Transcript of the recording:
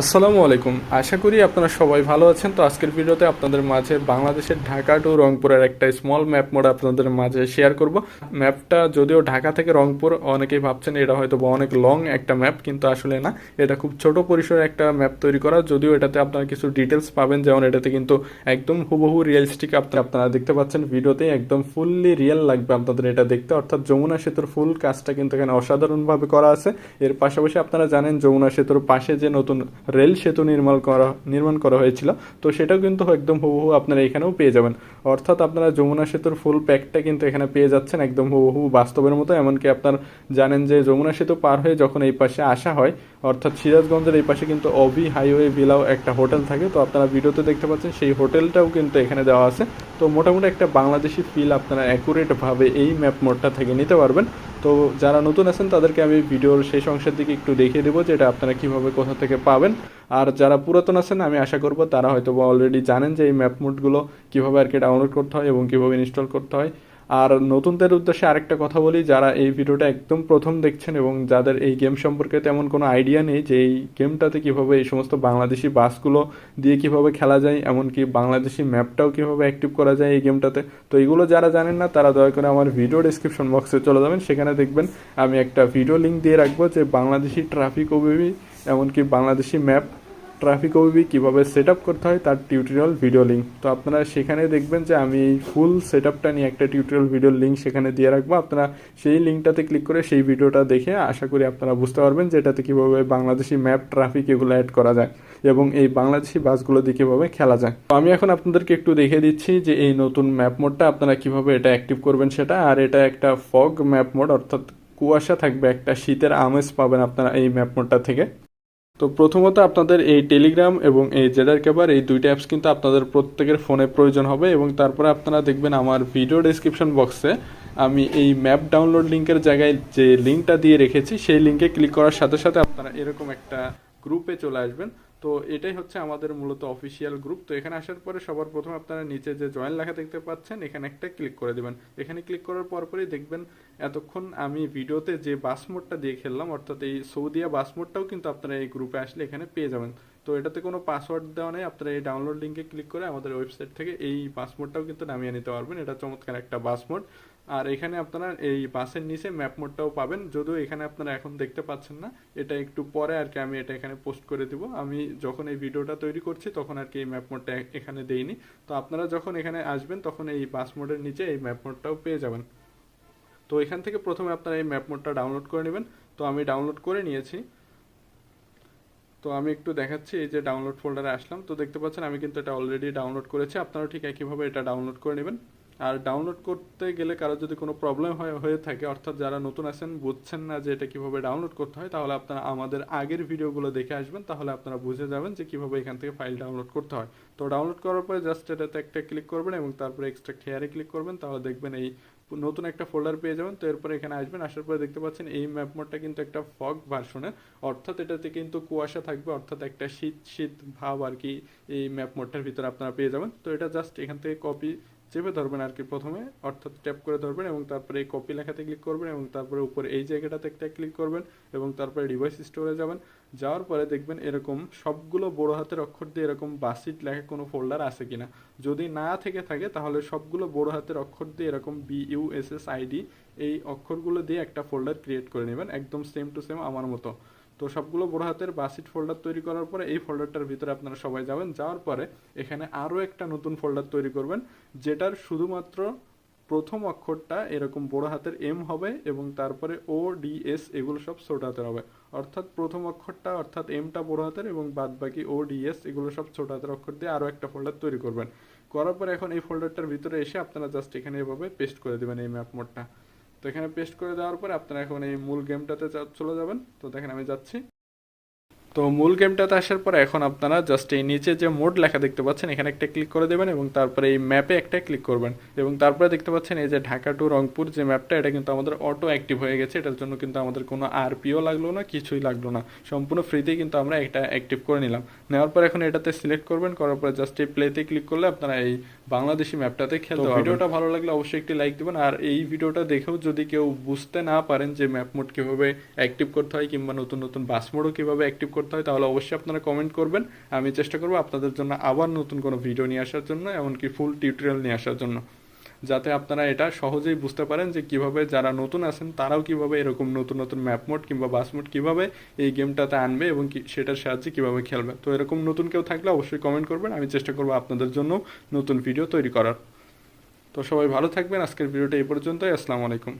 আসসালামু আলাইকুম। আশা করি আপনারা সবাই ভালো আছেন। তো আজকের ভিডিওতে আপনাদের মাঝে বাংলাদেশের ঢাকা টু রংপুরের একটা স্মল ম্যাপ মোড আপনাদের মাঝে শেয়ার করব। ম্যাপটা যদিও ঢাকা থেকে রংপুর, অনেকেই ভাবছেন এটা হয়তো বা অনেক লং একটা ম্যাপ কিন্তু আসলে না। এটা খুব ছোট পরিসরে একটা ম্যাপ তৈরি করা। যদিও এটাতে আপনারা কিছু ডিটেলস পাবেন, যেমন এটাতে কিন্তু একদম হুবহু রিয়েলিস্টিক আপনারা আপনারা দেখতে পাচ্ছেন ভিডিওতে একদম ফুললি রিয়েল লাগবে আপনাদের এটা দেখতে। অর্থাৎ যমুনা সেতুর ফুল কাজটা কিন্তু এখানে অসাধারণভাবে করা আছে। এর পাশাপাশি আপনারা জানেন যমুনা সেতুর পাশে যে নতুন রেল সেতু নির্মাণ করা নির্মাণ করা হয়েছিল। তো সেটাও কিন্তু একদম হুবহু আপনারা এখানেও পেয়ে যাবেন। অর্থাৎ আপনারা যমুনা সেতুর ফুল প্যাকটা কিন্তু এখানে পেয়ে যাচ্ছেন একদম হুবহু বাস্তবের মতো। এমনকি আপনার জানেন যে যমুনা সেতু পার হয়ে যখন এই পাশে আসা হয় অর্থাৎ সিরাজগঞ্জের এই পাশে কিন্তু অবি হাইওয়ে বিলাও একটা হোটেল থাকে। তো আপনারা ভিডিওতে দেখতে পাচ্ছেন সেই হোটেলটাও কিন্তু এখানে দেওয়া আছে। তো মোটামুটি একটা বাংলাদেশি ফিল আপনারা অ্যাকুরেটভাবে এই ম্যাপ মোডটা থেকে নিতে পারবেন। তো যারা নতুন আছেন, তাদেরকে আমি ভিডিওর শেষ অংশের দিকে একটু দেখিয়ে দেবো যে এটা আপনারা কীভাবে কোথা থেকে পাবেন। আর যারা পুরাতন আছেন, আমি আশা করব তারা হয়তো অলরেডি জানেন যে এই ম্যাপ মোডগুলো কীভাবে আর কি ডাউনলোড করতে হয় এবং কীভাবে ইনস্টল করতে হয়। আর নতুনদের উদ্দেশ্যে আরেকটা কথা বলি, যারা এই ভিডিওটা একদম প্রথম দেখছেন এবং যাদের এই গেম সম্পর্কে তেমন কোনো আইডিয়া নেই যে এই গেমটাতে কীভাবে এই সমস্ত বাংলাদেশি বাসগুলো দিয়ে কীভাবে খেলা যায়, এমনকি বাংলাদেশি ম্যাপটাও কীভাবে অ্যাক্টিভ করা যায় এই গেমটাতে তো এগুলো যারা জানেন না, তারা দয়া করে আমার ভিডিও ডিসক্রিপশন বক্সে চলে যাবেন, সেখানে দেখবেন আমি একটা ভিডিও লিঙ্ক দিয়ে রাখব যে বাংলাদেশি ট্রাফিক ওবিবি এমনকি বাংলাদেশি ম্যাপ ট্রাফিক ওবিবি কীভাবে সেট করতে হয় তার টিউটোরিয়াল ভিডিও লিঙ্ক তো আপনারা সেখানে দেখবেন যে আমি এই ফুল সেট নিয়ে একটা টিউটোরিয়াল ভিডিও লিঙ্ক সেখানে দিয়ে রাখব। আপনারা সেই লিঙ্কটাতে ক্লিক করে সেই ভিডিওটা দেখে আশা করি আপনারা বুঝতে পারবেন যে এটাতে কীভাবে বাংলাদেশি ম্যাপ ট্রাফিক এগুলো অ্যাড করা যায় এবং এই বাংলাদেশি বাসগুলো দিয়ে কীভাবে খেলা যায়। তো আমি এখন আপনাদেরকে একটু দেখিয়ে দিচ্ছি যে এই নতুন ম্যাপ মোডটা আপনারা কীভাবে এটা অ্যাক্টিভ করবেন সেটা। আর এটা একটা ফগ ম্যাপ মোড অর্থাৎ কুয়াশা থাকবে, একটা শীতের আমেজ পাবেন আপনারা এই ম্যাপ মোডটা থেকে। তো প্রথমত আপনাদের এই টেলিগ্রাম এবং এই জেডার কেবার এই দুইটা অ্যাপস কিন্তু আপনাদের প্রত্যেকের ফোনে প্রয়োজন হবে এবং তারপরে আপনারা দেখবেন আমার ভিডিও ডেসক্রিপশন বক্সে আমি এই ম্যাপ ডাউনলোড লিঙ্কের জায়গায় যে লিঙ্কটা দিয়ে রেখেছি, সেই লিঙ্কে ক্লিক করার সাথে সাথে আপনারা এরকম একটা গ্রুপে চলে আসবেন। তো এটাই হচ্ছে আমাদের মূলত অফিসিয়াল গ্রুপ তো এখানে আসার পরে সবার প্রথমে আপনারা নিচে যে জয়েন লেখা দেখতে পাচ্ছেন, এখানে একটা ক্লিক করে দেবেন। এখানে ক্লিক করার পরপরই দেখবেন এতক্ষণ আমি ভিডিওতে যে বাস মোডটা দিয়ে খেললাম, অর্থাৎ এই সৌদিয়া বাস মোডটাও কিন্তু আপনারা এই গ্রুপে আসলে এখানে পেয়ে যাবেন। তো এটাতে কোনো পাসওয়ার্ড দেওয়া নেই, আপনারা এই ডাউনলোড লিঙ্কে ক্লিক করে আমাদের ওয়েবসাইট থেকে এই বাস মোডটাও কিন্তু নামিয়ে নিতে পারবেন। এটা চমৎকার একটা বাস মোড আর এখানে আপনারা এই বাসের নিচে ম্যাপ মোডটাও পাবেন। যদিও এখানে আপনারা এখন দেখতে পাচ্ছেন না, এটা একটু পরে আর কি আমি এটা এখানে পোস্ট করে দিব। আমি যখন এই ভিডিওটা তৈরি করছি তখন আর কি এই ম্যাপ মোডটা এখানে দেইনি। তো আপনারা যখন এখানে আসবেন তখন এই বাস মোডের নিচে এই ম্যাপ মোডটাও পেয়ে যাবেন। তো এখান থেকে প্রথমে আপনারা এই ম্যাপ মোডটা ডাউনলোড করে নেবেন। তো আমি ডাউনলোড করে নিয়েছি। তো আমি একটু দেখাচ্ছি এই যে ডাউনলোড ফোল্ডারে আসলাম। তো দেখতে পাচ্ছেন আমি কিন্তু এটা অলরেডি ডাউনলোড করেছি। আপনারাও ঠিক একইভাবে এটা ডাউনলোড করে নেবেন। আর ডাউনলোড করতে গেলে কারও যদি কোনো প্রবলেম হয়ে থাকে, অর্থাৎ যারা নতুন আছেন, বুঝছেন না যে এটা কীভাবে ডাউনলোড করতে হয়, তাহলে আপনারা আমাদের আগের ভিডিওগুলো দেখে আসবেন, তাহলে আপনারা বুঝে যাবেন যে কীভাবে এখান থেকে ফাইল ডাউনলোড করতে হয়। তো ডাউনলোড করার পরে জাস্ট এটাতে একটা ক্লিক করবেন এবং তারপরে এক্সট্রাক্ট হেয়ারে ক্লিক করবেন, তাহলে দেখবেন এই নতুন একটা ফোল্ডার পেয়ে যাবেন। তো এরপরে এখানে আসবেন, আসার পরে দেখতে পাচ্ছেন এই ম্যাপ মোডটা কিন্তু একটা ফগ ভার্সনের অর্থাৎ এটাতে কিন্তু কুয়াশা থাকবে, অর্থাৎ একটা শীত শীত ভাব আর কি এই ম্যাপ মোডটার ভিতরে আপনারা পেয়ে যাবেন। তো এটা জাস্ট এখান থেকে কপি চেপে ধরবেন আর কি প্রথমে, অর্থাৎ ট্যাপ করে ধরবেন এবং তারপরে এই কপি লেখাতে ক্লিক করবেন এবং তারপরে উপরে এই জায়গাটাতে একটা ক্লিক করবেন এবং তারপরে ডিভাইস স্টোরে যাবেন। যাওয়ার পরে দেখবেন এরকম সবগুলো বড় হাতের অক্ষর দিয়ে এরকম বাসিট লেখা কোনো ফোল্ডার আছে কিনা। যদি না থেকে থাকে, তাহলে সবগুলো বড় হাতের অক্ষর দিয়ে এরকম B U S S ID এই অক্ষরগুলো দিয়ে একটা ফোল্ডার ক্রিয়েট করে নেবেন, একদম সেম টু সেম আমার মতো। তো সবগুলো বড় হাতের বাসিট ফোল্ডার তৈরি করার পরে এই ফোল্ডারটার ভিতরে আপনারা সবাই যাবেন। যাওয়ার পরে এখানে আরও একটা নতুন ফোল্ডার তৈরি করবেন, যেটার শুধুমাত্র প্রথম অক্ষরটা এরকম বড় হাতের এম হবে এবং তারপরে ও ডি এস এগুলো সব ছোট হাতের হবে। অর্থাৎ প্রথম অক্ষরটা, অর্থাৎ এমটা বড় হাতের এবং বাদ বাকি ও ডি এস এগুলো সব ছোট হাতের অক্ষর দিয়ে আরও একটা ফোল্ডার তৈরি করবেন। করার পরে এখন এই ফোল্ডারটার ভিতরে এসে আপনারা জাস্ট এখানে এভাবে পেস্ট করে দেবেন এই ম্যাপ মোডটা তো এখানে পেস্ট করে দেওয়ার পরে আপনারা এখন এই মূল গেমটাতে চলে যাবেন। তো দেখেন আমি যাচ্ছি। তো মূল গেমটাতে আসার পর এখন আপনারা জাস্ট এই নিচে যে মোড লেখা দেখতে পাচ্ছেন এখানে একটা ক্লিক করে দেবেন এবং তারপরে এই ম্যাপে একটা ক্লিক করবেন। এবং তারপরে দেখতে পাচ্ছেন এই যে ঢাকা টু রংপুর যে ম্যাপটা এটা কিন্তু আমাদের অটো অ্যাক্টিভ হয়ে গেছে। এটার জন্য কিন্তু আমাদের কোনো আরপিও লাগল না কিছুই লাগল না। সম্পূর্ণ ফ্রিতেই কিন্তু আমরা এটা অ্যাক্টিভ করে নিলাম। নেওয়ার পর এখন এটাতে সিলেক্ট করবেন করার পরে জাস্ট এই প্লেতে ক্লিক করলে আপনারা এই বাংলাদেশি ম্যাপটাতে খেলতে ভিডিওটা ভালো লাগলে অবশ্যই একটি লাইক দেবেন। আর এই ভিডিওটা দেখেও যদি কেউ বুঝতে না পারেন যে ম্যাপ মোড কীভাবে অ্যাক্টিভ করতে হয় কিংবা নতুন নতুন বাস মোডও কীভাবে অ্যাক্টিভ করতে করতে হয়, তাহলে অবশ্যই আপনারা কমেন্ট করবেন। আমি চেষ্টা করব আপনাদের জন্য আবার নতুন কোনো ভিডিও নিয়ে আসার জন্য, এমনকি ফুল টিউটোরিয়াল নিয়ে আসার জন্য। যাতে আপনারা এটা সহজেই বুঝতে পারেন যে কীভাবে যারা নতুন আছেন, তারাও কীভাবে এরকম নতুন নতুন ম্যাপ মোড কিংবা বাস মোড কীভাবে এই গেমটাতে আনবে এবং সেটার সাহায্যে কীভাবে খেলবে। তো এরকম নতুন কেউ থাকলে অবশ্যই কমেন্ট করবেন, আমি চেষ্টা করব আপনাদের জন্য নতুন ভিডিও তৈরি করার। তো সবাই ভালো থাকবেন, আজকের ভিডিওটা এই পর্যন্তই, আসসালামু আলাইকুম।